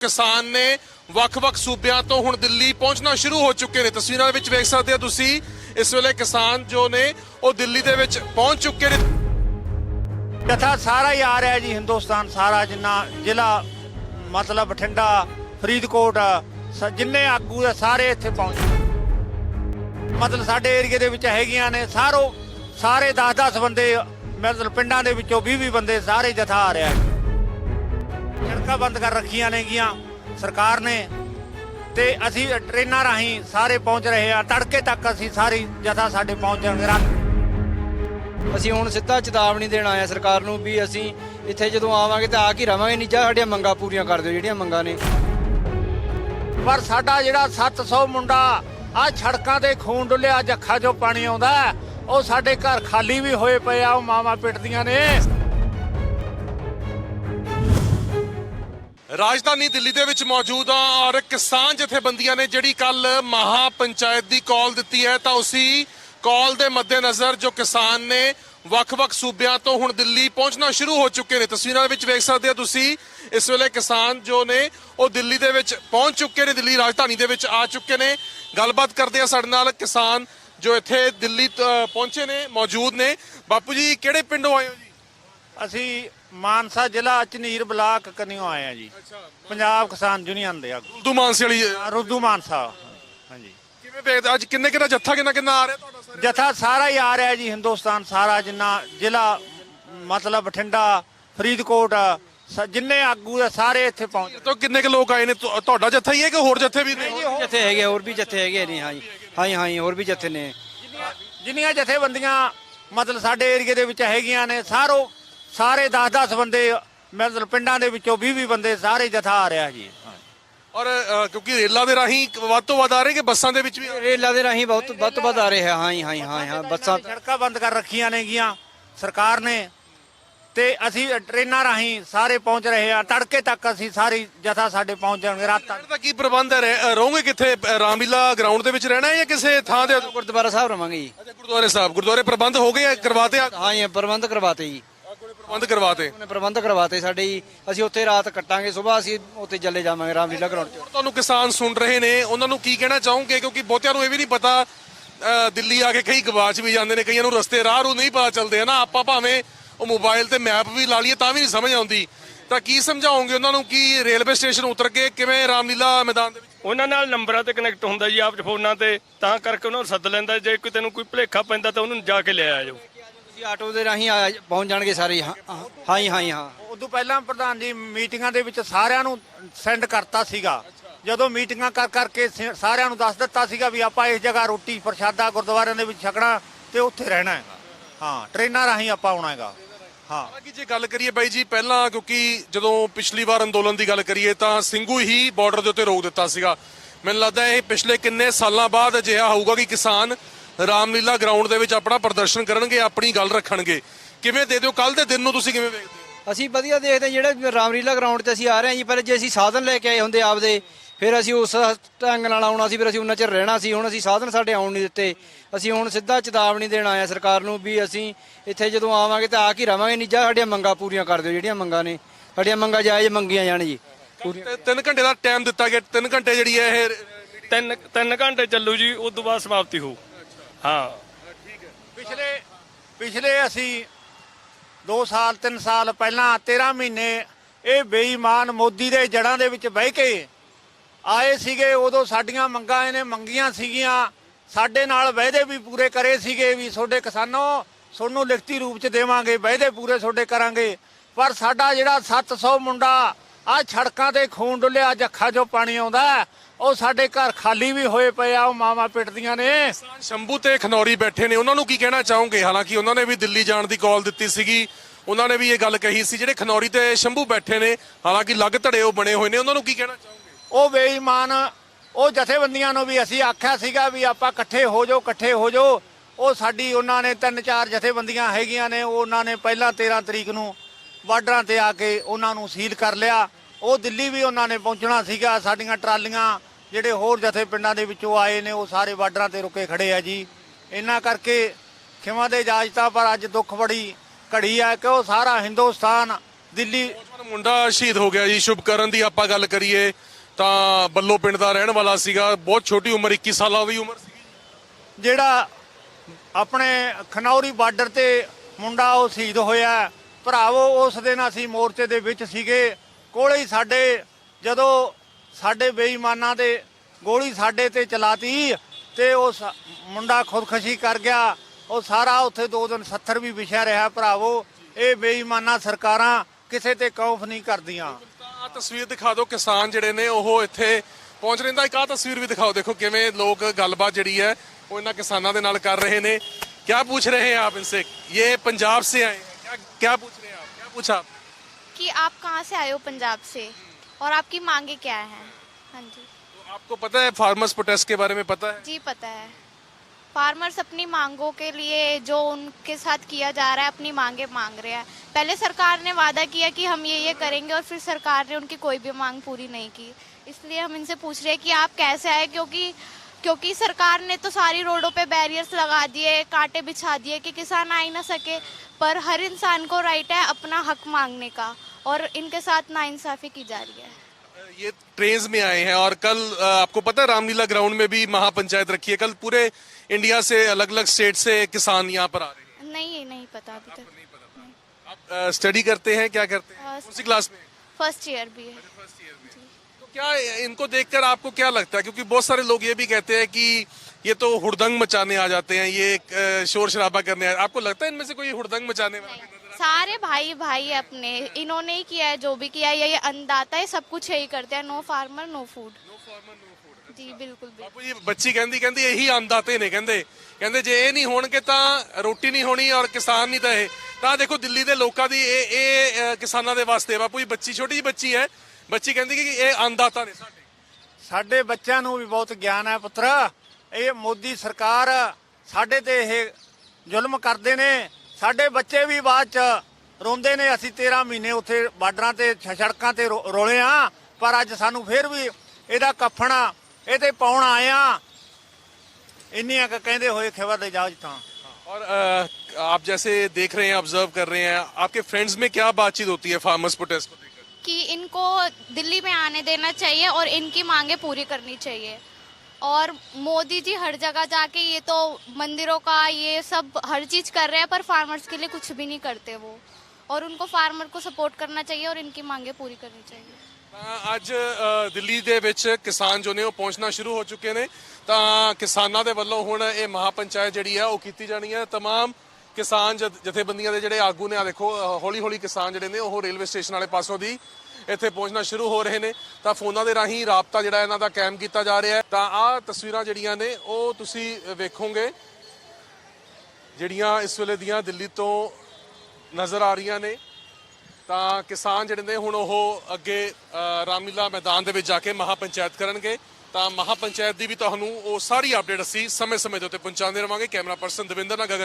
ਕਿਸਾਨ ਨੇ ਵੱਖ-ਵੱਖ ਸੂਬਿਆਂ ਤੋਂ ਹੁਣ ਦਿੱਲੀ ਪਹੁੰਚਣਾ ਸ਼ੁਰੂ ਹੋ ਚੁੱਕੇ ਨੇ। ਤਸਵੀਰਾਂ ਵਿੱਚ ਵੇਖ ਸਕਦੇ ਹੋ ਤੁਸੀਂ, ਇਸ ਵੇਲੇ ਕਿਸਾਨ ਜੋ ਨੇ, ਉਹ ਦਿੱਲੀ ਦੇ ਵਿੱਚ ਪਹੁੰਚ ਚੁੱਕੇ ਨੇ। ਜਥਾ ਸਾਰਾ ਹੀ ਆ ਰਿਹਾ ਜੀ ਹਿੰਦੁਸਤਾਨ, ਸਾਰਾ ਜਿੰਨਾ ਜ਼ਿਲ੍ਹਾ, ਮਤਲਬ ਬਠਿੰਡਾ, ਫਰੀਦਕੋਟ ਜਿੰਨੇ ਆਗੂ ਆ, ਸਾਰੇ ਇੱਥੇ ਪਹੁੰਚ ਮਤਲਬ ਸਾਡੇ ਏਰੀਏ ਦੇ ਵਿੱਚ ਹੈਗੀਆਂ ਨੇ, ਸਾਰੋ, ਸਾਰੇ 10-10 ਬੰਦੇ, ਮਤਲਬ ਪਿੰਡਾਂ ਦੇ ਵਿੱਚੋਂ 20-20 ਬੰਦੇ ਸਾਰੇ ਜਥਾ ਆ ਰਿਹਾ ਹੈ। ਸੜਕਾਂ ਬੰਦ ਕਰ ਰੱਖੀਆਂ ਨੇਗੀਆਂ ਸਰਕਾਰ ਨੇ। ਤੇ ਅਸੀਂ ਟ੍ਰੇਨਾਂ ਰਾਹੀਂ ਸਾਰੇ ਪਹੁੰਚ ਰਹੇ ਆ ਤੜਕੇ ਤੱਕ ਅਸੀਂ ਸਾਰੀ ਜਥਾ ਸਾਡੇ ਪਹੁੰਚ ਜਾਣਗੇ। ਰਾਤ ਅਸੀਂ ਹੁਣ ਸਿੱਧਾ ਚੇਤਾਵਨੀ ਦੇਣ ਆਏ ਆ ਸਰਕਾਰ ਨੂੰ ਵੀ ਅਸੀਂ ਇੱਥੇ ਜਦੋਂ ਆਵਾਂਗੇ ਤਾਂ ਆ ਕੇ ਰਵਾਂਗੇ। ਨਹੀਂ ਜਾਂ ਸਾਡੀਆਂ ਮੰਗਾਂ ਪੂਰੀਆਂ ਕਰ ਦਿਓ ਜਿਹੜੀਆਂ ਮੰਗਾਂ ਨੇ। ਪਰ ਸਾਡਾ ਜਿਹੜਾ 700 ਮੁੰਡਾ ਆ ਸੜਕਾਂ ਤੇ ਖੂਨ ਡੁੱਲਿਆ ਅੱਜ ਅੱਖਾਂ 'ਚੋਂ ਪਾਣੀ ਆਉਂਦਾ ਉਹ ਸਾਡੇ ਘਰ ਖਾਲੀ ਵੀ ਹੋਏ ਪਏ ਆ ਉਹ ਮਾਵਾ ਪਿੱਟਦੀਆਂ ਨੇ। ਰਾਜਧਾਨੀ ਦਿੱਲੀ ਦੇ ਵਿੱਚ ਮੌਜੂਦ ਆ ਔਰ ਕਿਸਾਨ ਜਥੇਬੰਦੀਆਂ ਨੇ ਜਿਹੜੀ ਕੱਲ ਮਹਾ ਪੰਚਾਇਤ ਦੀ ਕਾਲ ਦਿੱਤੀ ਹੈ, ਤਾਂ ਉਸੀ ਕਾਲ ਦੇ ਮੱਦੇਨਜ਼ਰ ਜੋ ਕਿਸਾਨ ਨੇ ਵੱਖ-ਵੱਖ ਸੂਬਿਆਂ ਤੋਂ ਹੁਣ ਦਿੱਲੀ ਪਹੁੰਚਣਾ ਸ਼ੁਰੂ ਹੋ ਚੁੱਕੇ ਨੇ। ਤਸਵੀਰਾਂ ਦੇ ਵਿੱਚ ਵੇਖ ਸਕਦੇ ਹੋ ਤੁਸੀਂ, ਇਸ ਵੇਲੇ ਕਿਸਾਨ ਜੋ ਨੇ ਉਹ ਦਿੱਲੀ ਦੇ ਵਿੱਚ ਪਹੁੰਚ ਚੁੱਕੇ ਨੇ, ਦਿੱਲੀ ਰਾਜਧਾਨੀ ਦੇ ਵਿੱਚ ਆ ਚੁੱਕੇ ਨੇ। ਗੱਲਬਾਤ ਕਰਦੇ ਆ ਸਾਡੇ ਨਾਲ ਕਿਸਾਨ ਜੋ ਇੱਥੇ ਦਿੱਲੀ ਪਹੁੰਚੇ ਨੇ, ਮੌਜੂਦ ਨੇ। ਬਾਪੂ ਜੀ, ਕਿਹੜੇ ਪਿੰਡੋਂ ਆਏ ਹੋ ਜੀ? ਅਸੀਂ ਮਾਨਸਾ ਜ਼ਿਲ੍ਹਾ ਝਨੀਰ ਬਲਾਕ ਕਨਿਓ ਆਏ ਆ ਜੀ। ਪੰਜਾਬ ਕਿਸਾਨ ਯੂਨੀਅਨ ਦੇ ਆਗੂ ਉਰਦੂ ਮਾਨਸੇ ਵਾਲੀ ਰੁੱਦੂ ਮਾਨਸਾ। ਹਾਂਜੀ। ਕਿਵੇਂ ਵੇਖਦੇ ਅੱਜ ਕਿੰਨੇ ਕਿੰਨਾ ਜੱਥਾ ਕਿੰਨਾ ਕਿੰਨਾ ਆ ਰਿਹਾ ਤੁਹਾਡਾ ਸਾਰੇ? ਜਥਾ ਸਾਰਾ ਹੀ ਆ ਰਿਹਾ ਜੀ ਹਿੰਦੁਸਤਾਨ ਸਾਰਾ ਜਿੰਨਾ ਜ਼ਿਲ੍ਹਾ ਮਤਲਬ ਬਠਿੰਡਾ ਫਰੀਦਕੋਟ ਸ- ਜਿੰਨੇ ਆਗੂ ਆ ਸਾਰੇ ਇੱਥੇ ਪਹੁੰਚ ਤੋਂ ਕਿੰਨੇ ਕੁ ਲੋਕ ਆਏ ਨੇ? ਤੁ- ਤੁਹਾਡਾ ਜੱਥਾ ਹੀ ਹੈ ਕਿ ਹੋਰ ਜੱਥੇ ਵੀ ਨੇ? ਜੱਥੇ ਹੈਗੇ ਹੋਰ ਵੀ ਜੱਥੇ ਹੈਗੇ ਨੇ ਹਾਂਜੀ। ਹਾਂਜੀ ਹਾਂਜੀ ਹੋਰ ਵੀ ਜੱਥੇ ਨੇ। ਜਿੰਨੀਆਂ ਜਥੇਬੰਦੀਆਂ ਮਤਲਬ ਸਾਡੇ ਏਰੀਏ ਦੇ ਵਿੱਚ ਹੈਗੀਆਂ ਨੇ ਸਾਰੋ ਸਾਰੇ 10-10 ਬੰਦੇ ਮਤਲਬ ਪਿੰਡਾਂ ਦੇ ਵਿੱਚੋਂ 20-20 ਬੰਦੇ ਸਾਰੇ ਜਥਾ ਆ ਰਿਹਾ ਜੀ। ਔਰ ਅ, ਕਿਉਂਕਿ ਰੇਲਾਂ ਦੇ ਰਾਹੀਂ ਵੱਧ ਤੋਂ ਵੱਧ ਆ ਰਹੇ ਕਿ ਬੱਸਾਂ ਦੇ ਵਿੱਚ ਵੀ? ਆ ਰਹੇ? ਰੇਲਾਂ ਦੇ ਰਾਹੀਂ ਬਹੁਤ ਵੱਧ ਤੋਂ ਵੱਧ ਆ ਰਹੇ ਹੈ ਹਾਂਜੀ ਹਾਂ ਹਾਂ ਬੱਸਾਂ ਸੜਕਾਂ ਬੰਦ ਕਰ ਰੱਖੀਆਂ ਨੇਗੀਆਂ ਸਰਕਾਰ ਨੇ। ਤੇ ਅਸੀਂ ਟ੍ਰੇਨਾਂ ਰਾਹੀਂ ਸਾਰੇ ਪਹੁੰਚ ਰਹੇ ਆ ਤੜਕੇ ਤੱਕ ਅਸੀਂ ਸਾਰੀ ਜਥਾ ਸਾਡੇ ਪਹੁੰਚ ਜਾਣਗੇ ਰਾਤ ਤੱਕ। ਇਹਦਾ ਕੀ ਪ੍ਰਬੰਧ ਹੈ? ਰਹਿ- ਅ, ਰਹੋਗੇ ਕਿੱਥੇ? ਅ, ਰਾਮਲੀਲਾ ਗਰਾਊਂਡ ਦੇ ਵਿੱਚ ਰਹਿਣਾ ਹੈ ਜਾਂ ਕਿਸੇ ਥਾਂ ਦੇ? ਗੁਰਦੁਆਰਾ ਸਾਹਿਬ ਰਵਾਂਗੇ ਜੀ। ਅੱਛਾ ਗੁਰਦੁਆਰੇ ਸਾਹਿਬ। ਗੁਰਦੁਆਰੇ ਪ੍ਰਬੰਧ ਹੋ ਗਏ ਆ, ਕਰਵਾਤੇ ਆ? ਹਾਂਜੀ ਪ੍ਰਬੰਧ ਕਰਵਾਤੇ ਜੀ। ਪ੍ਰਬੰਧ ਕਰਵਾਤੇ? ਉਹਨੇ ਪ੍ਰਬੰਧ ਕਰਵਾਤੇ ਸਾਡੇ ਜੀ। ਅਸੀਂ ਉੱਥੇ ਰਾਤ ਕੱਟਾਂਗੇ ਸਵੇਰ ਅਸੀਂ ਉੱਥੇ ਚੱਲੇ ਜਾਵਾਂਗੇ ਰਾਮਲੀਲਾ ਗਰਾਊਂਡ 'ਚ ਤੁਹਾਨੂੰ ਕਿਸਾਨ ਸੁਣ ਰਹੇ ਨੇ ਉਹਨਾਂ ਨੂੰ ਕੀ ਕਹਿਣਾ ਚਾਹੋਗੇ? ਕਿਉਂਕਿ ਬਹੁਤਿਆਂ ਨੂੰ ਇਹ ਵੀ ਨਹੀਂ ਪਤਾ ਅ, ਦਿੱਲੀ ਆ ਕੇ ਕਈ ਗਵਾਚ ਵੀ ਜਾਂਦੇ ਨੇ ਕਈਆਂ ਨੂੰ ਰਸਤੇ ਰਾਹ ਰੂ ਨਹੀਂ ਪਤਾ ਚੱਲਦੇ ਹਨਾ ਆਪਾਂ ਭਾਵੇਂ ਉਹ ਮੋਬਾਈਲ ਤੇ ਮੈਪ ਵੀ ਲਾ ਲਈਏ ਤਾਂ ਵੀ ਨਹੀਂ ਸਮਝ ਆਉਂਦੀ। ਤਾਂ ਕੀ ਸਮਝਾਓਗੇ ਉਹਨਾਂ ਨੂੰ ਕਿ ਰੇਲਵੇ ਸਟੇਸ਼ਨ ਉਤਰ ਕੇ ਕਿਵੇਂ ਰਾਮਲੀਲਾ ਮੈਦਾਨ ਦੇ ਵਿੱਚ ਉਹਨਾਂ ਨਾਲ ਨੰਬਰਾਂ ਤੇ ਕਨੈਕਟ ਹੁੰਦਾ ਜੀ ਆਪ ਫੋਨਾਂ ਤੇ। ਤਾਂ ਕਰਕੇ ਉਹਨਾਂ ਨੂੰ ਸੱਦ ਲੈਂਦਾ ਜੇ ਕੋਈ ਤੈਨੂੰ ਕੋਈ ਭੁਲੇਖਾ ਪੈਂਦਾ ਤਾਂ ਉਹਨੂੰ ਜਾ ਕੇ ਲੈ ਆਇਆ ਤੁਸੀਂ ਆਟੋ ਦੇ ਰਾਹੀਂ ਆ- ਪਹੁੰਚ ਜਾਣਗੇ ਸਾਰੇ ਹੀ। ਹਾਂ ਹਾਂਜੀ ਹਾਂ ਉਦੋਂ ਪਹਿਲਾਂ ਪ੍ਰਧਾਨ ਜੀ ਮੀਟਿੰਗਾਂ ਦੇ ਵਿੱਚ ਸਾਰਿਆਂ ਨੂੰ ਸੈਂਡ ਕਰਤਾ ਸੀਗਾ। ਜਦੋਂ ਮੀਟਿੰਗਾਂ ਕਰ ਕਰਕੇ ਸ- ਸਾਰਿਆਂ ਨੂੰ ਦੱਸ ਦਿੱਤਾ ਸੀਗਾ ਵੀ ਆਪਾਂ ਇਸ ਜਗ੍ਹਾ ਰੋਟੀ ਪ੍ਰਸ਼ਾਦਾ ਗੁਰਦੁਆਰਿਆਂ ਦੇ ਵਿੱਚ ਛਕਣਾ ਤੇ ਉੱਥੇ ਰਹਿਣਾ ਹੈ ਹਾਂ ਟ੍ਰੇਨਾਂ ਰਾਹੀਂ ਆਪਾਂ ਆਉਣਾ ਹੈਗਾ। ਹਾਂ। ਹਾਲਾਂਕਿ ਜੇ ਗੱਲ ਕਰੀਏ ਬਾਈ ਜੀ ਪਹਿਲਾਂ ਕਿਉਂਕਿ ਜਦੋਂ ਪਿਛਲੀ ਵਾਰ ਅੰਦੋਲਨ ਦੀ ਗੱਲ ਕਰੀਏ ਤਾਂ ਸਿੰਘੂ ਹੀ ਬਾਰਡਰ ਦੇ ਉੱਤੇ ਰੋਕ ਦਿੱਤਾ ਸੀਗਾ। ਮੈਨੂੰ ਲੱਗਦਾ ਇਹ ਪਿਛਲੇ ਕਿੰਨੇ ਸਾਲਾਂ ਬਾਅਦ ਅਜਿਹਾ ਹੋਊਗਾ ਕਿ ਕਿਸਾਨ ਰਾਮਲੀਲਾ ਗਰਾਊਂਡ ਦੇ ਵਿੱਚ ਆਪਣਾ ਪ੍ਰਦਰਸ਼ਨ ਕਰਨਗੇ ਆਪਣੀ ਗੱਲ ਰੱਖਣਗੇ। ਕਿਵੇਂ ਦੇ ਦਿਓ? ਕੱਲ ਦੇ ਦਿਨ ਨੂੰ ਤੁਸੀਂ ਕਿਵੇਂ ਵੇਖਦੇ ਹੋ? ਅਸੀਂ ਵਧੀਆ ਦੇਖਦੇ ਹਾਂ ਜਿਹੜਾ ਰਾਮਲੀਲਾ ਗਰਾਊਂਡ ਤੇ ਅਸੀਂ ਆ ਰਹੇ ਹਾਂ ਜੀ ਪਰ ਜੇ ਅਸੀਂ ਸਾਧਨ ਲੈ ਕੇ ਆਏ ਹੁੰਦੇ ਆਪਦੇ ਫਿਰ ਅਸੀਂ ਉਸ ਢੰਗ ਨਾਲ ਆਉਣਾ ਸੀ ਫਿਰ ਅਸੀਂ ਉਹਨਾਂ ਚਿਰ ਰਹਿਣਾ ਸੀ ਹੁਣ ਅਸੀਂ ਸਾਧਨ ਸਾਡੇ ਆਉਣ ਨਹੀਂ ਦਿੱਤੇ। ਅਸੀਂ ਹੁਣ ਸਿੱਧਾ ਚੇਤਾਵਨੀ ਦੇਣ ਆਏ ਆ ਸਰਕਾਰ ਨੂੰ ਵੀ ਅਸੀਂ ਇੱਥੇ ਜਦੋਂ ਆਵਾਂਗੇ ਤਾਂ ਆ ਕੇ ਰਵਾਂਗੇ ਨਹੀਂ ਜਾਂ ਸਾਡੀਆਂ ਮੰਗਾਂ ਪੂਰੀਆਂ ਕਰ ਦਿਓ ਜਿਹੜੀਆਂ ਮੰਗਾਂ ਨੇ। ਸਾਡੀਆਂ ਮੰਗਾਂ ਜਾਇਜ਼ ਮੰਗੀਆਂ ਜਾਣ ਜੀ। ਪੂਰੀਆਂ। ਤੇ 3 ਘੰਟੇ ਦਾ ਟਾਈਮ ਦਿੱਤਾ ਗਿਆ 3 ਘੰਟੇ ਜਿਹੜੀ ਹੈ ਇਹ ਤਿੰਨ ਤਿੰਨ ਘੰਟੇ ਚੱਲੂ ਜੀ ਉਸ ਤੋਂ ਬਾਅਦ ਸਮਾਪਤੀ ਹੋਊ। ਹਾਂ। ਠੀਕ ਹੈ। ਪਿਛਲੇ ਪਿਛਲੇ ਅਸੀਂ 2 ਸਾਲ 3 ਸਾਲ ਪਹਿਲਾਂ 13 ਮਹੀਨੇ ਇਹ ਬੇਈਮਾਨ ਮੋਦੀ ਦੇ ਜੜਾਂ ਦੇ ਵਿੱਚ ਬਹਿ ਕੇ ਆਏ ਸੀਗੇ, ਉਦੋਂ ਸਾਡੀਆਂ ਮੰਗਾਂ ਇਹਨੇ ਮੰਗੀਆਂ ਸੀਗੀਆਂ। ਸਾਡੇ ਨਾਲ ਵਾਅਦੇ ਵੀ ਪੂਰੇ ਕਰੇ ਸੀਗੇ ਵੀ ਤੁਹਾਡੇ ਕਿਸਾਨੋ, ਤੁਹਾਨੂੰ ਲਿਖਤੀ ਰੂਪ ਚ ਦੇਵਾਂਗੇ, ਵਾਅਦੇ ਪੂਰੇ ਤੁਹਾਡੇ ਕਰਾਂਗੇ। ਪਰ ਸਾਡਾ ਜਿਹੜਾ 700 ਮੁੰਡਾ ਆ ਸੜਕਾਂ ਤੇ ਖੂਨ ਡੁੱਲਿਆ ਅੱਜ ਅੱਖਾਂ 'ਚੋਂ ਪਾਣੀ ਆਉਂਦਾ। ਉਹ ਸਾਡੇ ਘਰ ਖਾਲੀ ਵੀ ਹੋਏ ਪਏ ਆ ਉਹ ਮਾਵਾ ਪਿੱਟਦੀਆਂ ਨੇ। ਸ਼ੰਭੂ ਤੇ ਖਨੌਰੀ ਬੈਠੇ ਨੇ। ਉਹਨਾਂ ਨੂੰ ਕੀ ਕਹਿਣਾ ਚਾਹੋਗੇ? ਹਾਲਾਂਕਿ ਉਹਨਾਂ ਨੇ ਵੀ ਦਿੱਲੀ ਜਾਣ ਦੀ ਕਾਲ ਦਿੱਤੀ ਸੀਗੀ। ਉਹਨਾਂ ਨੇ ਵੀ ਇਹ ਗੱਲ ਕਹੀ ਸੀ। ਜਿਹੜੇ ਖਨੌਰੀ ਤੇ ਸ਼ੰਭੂ ਬੈਠੇ ਨੇ ਹਾਲਾਂਕਿ ਲੱਗ ਧੜੇ ਉਹ ਬਣੇ ਹੋਏ ਨੇ। ਉਹਨਾਂ ਨੂੰ ਕੀ ਕਹਿਣਾ ਚਾਹੋਗੇ? ਉਹ ਬੇਈਮਾਨ ਉਹ ਜਥੇਬੰਦੀਆਂ ਨੂੰ ਵੀ ਅਸੀਂ ਆਖਿਆ ਸੀਗਾ ਵੀ ਆਪਾਂ ਇਕੱਠੇ ਹੋ ਜਾਓ ਇਕੱਠੇ ਹੋ ਜਾਓ। ਉਹ ਸਾਡੀ ਉਹਨਾਂ ਨੇ ਤਿੰਨ ਚਾਰ ਜਥੇਬੰਦੀਆਂ ਹੈਗੀਆਂ ਨੇ। ਉਹ ਉਹਨਾਂ ਨੇ ਪਹਿਲਾਂ 13 ਤਰੀਕ ਨੂੰ ਬਾਰਡਰਾਂ ਤੇ ਆ ਕੇ ਉਹਨਾਂ ਨੂੰ ਸੀਲ ਕਰ ਲਿਆ। ਉਹ ਦਿੱਲੀ ਵੀ ਉਹਨਾਂ ਨੇ ਪਹੁੰਚਣਾ ਸੀਗਾ। ਸਾਡੀਆਂ ਟਰਾਲੀਆਂ ਜਿਹੜੇ ਹੋਰ ਜਥੇ ਪਿੰਡਾਂ ਦੇ ਵਿੱਚੋਂ ਆਏ ਨੇ ਉਹ ਸਾਰੇ ਬਾਰਡਰਾਂ ਤੇ ਰੁਕੇ ਖੜੇ ਆ ਜੀ। ਇਹਨਾਂ ਕਰਕੇ ਖਿਮਾ ਦੇ ਇਜਾਜ਼ਤਾਂ ਪਰ ਅੱਜ ਦੁੱਖ ਬੜੀ ਘੜੀ ਆ ਕਿ ਉਹ ਸਾਰਾ ਹਿੰਦੁਸਤਾਨ ਦਿੱਲੀ ਮੁੰਡਾ ਸ਼ਹੀਦ ਹੋ ਗਿਆ ਜੀ। ਸ਼ੁਭਕਰਨ ਦੀ ਆਪਾਂ ਗੱਲ ਕਰੀਏ ਤਾਂ ਬੱਲੋ ਪਿੰਡ ਦਾ ਰਹਿਣ ਵਾਲਾ ਸੀਗਾ। ਬਹੁਤ ਛੋਟੀ ਉਮਰ 21 ਸਾਲਾਂ ਦੀ ਉਮਰ ਸੀ ਜਿਹੜਾ ਆਪਣੇ ਖਨੌਰੀ ਬਾਰਡਰ ਤੇ ਮੁੰਡਾ ਉਹ ਸ਼ਹੀਦ ਹੋਇਆ। ਭਰਾਵੋ, ਉਸ ਦਿਨ ਅਸੀਂ ਮੋਰਚੇ ਦੇ ਵਿੱਚ ਸੀਗੇ। ਕੋਲੇ ਹੀ ਸਾਡੇ, ਜਦੋਂ ਸਾਡੇ ਬੇਈਮਾਨਾਂ ਦੇ ਗੋਲੀ ਸਾਡੇ ਤੇ ਚਲਾਤੀ ਤੇ ਉਸ ਮੁੰਡਾ ਖੁਦਕਸ਼ੀ ਕਰ ਗਿਆ। ਉਹ ਸਾਰਾ ਉੱਥੇ ਦੋ ਦਿਨ 70 ਵੀ ਵਿਛਿਆ ਰਿਹਾ ਭਰਾਵੋ। ਇਹ ਬੇਈਮਾਨਾਂ ਸਰਕਾਰਾਂ ਕਿਸੇ ਤੇ ਕੌਫ ਨਹੀਂ ਕਰਦੀਆਂ। ਆ ਤਸਵੀਰ ਦਿਖਾ ਦਿਓ, ਕਿਸਾਨ ਜਿਹੜੇ ਨੇ, ਉਹ ਇੱਥੇ ਪਹੁੰਚ ਰਹੇ ਦਾ ਇੱਕ ਆ ਤਸਵੀਰ ਵੀ ਦਿਖਾਓ, ਦੇਖੋ ਕਿਵੇਂ ਲੋਕ ਗੱਲਬਾਤ ਜਿਹੜੀ ਹੈ, ਉਹ ਇਹਨਾਂ ਕਿਸਾਨਾਂ ਦੇ ਨਾਲ ਕਰ ਰਹੇ ਨੇ। ਕੀ ਪੁੱਛ ਰਹੇ ਆਪ ਇਨਸੇ? ਇਹ ਪੰਜਾਬ ਸੇ ਆਏ क्या क्या पूछ रहे हैं आप? क्या पूछा कि आप कहाँ से आए हो पंजाब से? और आपकी मांगे क्या हैं? हाँ जी। तो आपको पता है फार्मर्स प्रोटेस्ट के बारे में पता है? जी पता है। फार्मर्स अपनी मांगों के लिए जो उनके साथ किया जा रहा है अपनी मांगे मांग रहे हैं। पहले सरकार ने वादा किया कि हम ये ये करेंगे और फिर सरकार ने उनकी कोई भी मांग पूरी नहीं की। इसलिए हम इनसे पूछ रहे हैं कि आप कैसे आए? क्योंकि क्योंकि सरकार ने तो सारी रोडों पे बैरियर्स लगा दिए कांटे बिछा दिए कि किसान आ ही ना सके। पर हर इंसान को राइट है अपना हक मांगने का और इनके साथ नाइंसाफी की जा रही है। ये ट्रेन में आए हैं और कल आपको पता है रामलीला ग्राउंड में भी महापंचायत रखी है। कल पूरे इंडिया से अलग अलग स्टेट से किसान यहाँ पर आ रहे हैं। नहीं नहीं पता अभी तक। आप स्टडी करते हैं क्या करते हैं? कौन सी क्लास में? फ़र्स्ट ईयर भी है। तो क्या इनको देखकर आपको क्या लगता है क्योंकि बहुत सारे लोग ये भी कहते हैं कि ये तो हुड़दंग मचाने आ जाते हैं ये अ, शोर शराबा करने आ आपको लगता है इनमें से कोई हुड़दंग मचाने वाला भी नजर सारे भाई भाई है अपने इन्होंने ही किया है जो भी किया है ये ये अन्नदाता है सब कुछ यही करते हैं नो फार्मर नो फूड जी बिल्कुल बिल्कुल ਬਾਪੂ ਜੀ ਬੱਚੀ ਕਹਿੰਦੀ ਕਹਿੰਦੀ ਇਹੀ ਅੰਦਾਤੇ ਨੇ ਕਹਿੰਦੇ ਕਹਿੰਦੇ ਜੇ ਇਹ ਨਹੀਂ ਹੋਣਗੇ ਤਾਂ ਰੋਟੀ ਨਹੀਂ ਹੋਣੀ ਔਰ ਕਿਸਾਨ ਨਹੀਂ ਤਾਂ ਇਹ ਤਾਂ ਦੇਖੋ ਦਿੱਲੀ ਦੇ ਲੋਕਾਂ ਦੀ ਇਹ ਇਹ ਅ, ਕਿਸਾਨਾਂ ਦੇ ਵਾਸਤੇ ਬਾਪੂ ਜੀ ਬੱਚੀ ਛੋਟੀ ਜੀ ਬੱਚੀ ਹੈ ਬੱਚੀ ਕਹਿੰਦੀ ਕਿ ਇਹ ਅੰਦਾਤਾ ਨੇ ਸਾਡੇ ਸਾਡੇ ਬੱਚਿਆਂ ਨੂੰ ਵੀ ਬਹੁਤ ਗਿਆਨ ਹੈ ਪੁੱਤਰ ਇਹ ਮੋਦੀ ਸਰਕਾਰ ਸਾਡੇ ਤੇ ਇਹ ਜ਼ੁਲਮ ਕਰਦੇ ਨੇ ਸਾਡੇ ਬੱਚੇ ਵੀ ਬਾਅਦ ਚ ਰੋਂਦੇ ਨੇ ਅਸੀਂ 13 ਮਹੀਨੇ ਉੱਥੇ ਬਾਰਡਰਾਂ ਤੇ ਸ- ਸੜਕਾਂ ਤੇ ਰੋ- ਰੋਲੇ ਆ ਪਰ ਅੱਜ ਸਾਨੂੰ ਫੇਰ ਵੀ ਇਹਦਾ ਕਫਣਾ ਇਹਦੇ ਪਾਉਣ ਆਏ ਆ ਇੰਨੀਆਂ ਕੁ ਕਹਿੰਦੇ ਹੋਏ ਖਬਰ ਦੇ ਜਾਓ ਜਿੱਥਾਂ और अ, आप जैसे देख रहे हैं ऑब्जर्व कर रहे हैं आपके फ्रेंड्स में क्या बातचीत होती है फार्मर्स प्रोटेस्ट को लेकर कि इनको दिल्ली में आने देना चाहिए और इनकी मांगे पूरी करनी चाहिए और मोदी जी हर जगह जाके ये तो मंदिरों का ये सब हर चीज कर रहे हैं पर फार्मर्स के लिए कुछ भी नहीं करते वो और उनको फार्मर को सपोर्ट करना चाहिए और इनकी मांगे पूरी करनी चाहिए ਤਾਂ ਅੱਜ ਅ, ਦਿੱਲੀ ਦੇ ਵਿੱਚ ਕਿਸਾਨ ਜੋ ਨੇ ਉਹ ਪਹੁੰਚਣਾ ਸ਼ੁਰੂ ਹੋ ਚੁੱਕੇ ਨੇ ਤਾਂ ਕਿਸਾਨਾਂ ਦੇ ਵੱਲੋਂ ਹੁਣ ਇਹ ਮਹਾਪੰਚਾਇਤ ਜਿਹੜੀ ਹੈ ਉਹ ਕੀਤੀ ਜਾਣੀ ਹੈ तमाम ਕਿਸਾਨ ਜਥੇਬੰਦੀਆਂ ਦੇ ਜਿਹੜੇ ਆਗੂ ਨੇ ਆ ਦੇਖੋ ਹੌਲੀ ਹੌਲੀ ਕਿਸਾਨ ਜਿਹੜੇ ਨੇ, ਉਹ ਰੇਲਵੇ ਸਟੇਸ਼ਨ ਵਾਲੇ ਪਾਸੋਂ ਦੀ ਇੱਥੇ ਪਹੁੰਚਣਾ ਸ਼ੁਰੂ ਹੋ ਰਹੇ ਨੇ। ਤਾਂ ਫੋਨਾਂ ਦੇ ਰਾਹੀਂ ਰਾਬਤਾ ਜਿਹੜਾ ਇਹਨਾਂ ਦਾ ਕਾਇਮ ਕੀਤਾ ਜਾ ਰਿਹਾ ਹੈ। ਤਾਂ ਆਹ ਤਸਵੀਰਾਂ ਜਿਹੜੀਆਂ ਨੇ, ਉਹ ਤੁਸੀਂ ਵੇਖੋਗੇ। ਜਿਹੜੀਆਂ ਇਸ ਵੇਲੇ ਦੀਆਂ ਦਿੱਲੀ ਤੋਂ ਨਜ਼ਰ ਆ ਰਹੀਆਂ ਨੇ। ਤਾਂ ਕਿਸਾਨ ਜਿਹੜੇ ਨੇ, ਹੁਣ ਉਹ ਅੱਗੇ ਰਾਮਲੀਲਾ ਮੈਦਾਨ ਦੇ ਵਿੱਚ ਜਾ ਕੇ ਮਹਾਪੰਚਾਇਤ ਕਰਨਗੇ। ਤਾਂ ਮਹਾਪੰਚਾਇਤ ਦੀ ਵੀ ਤੁਹਾਨੂੰ ਉਹ ਸਾਰੀ ਅਪਡੇਟ ਅਸੀਂ ਸਮੇਂ-ਸਮੇਂ ਦੇ ਉੱਤੇ ਪਹੁੰਚਾਉਂਦੇ ਰਵਾਂਗੇ। ਕੈਮਰਾ ਪਰਸਨ ਦਵਿੰਦਰ ਨਾਲ ਗਗਨ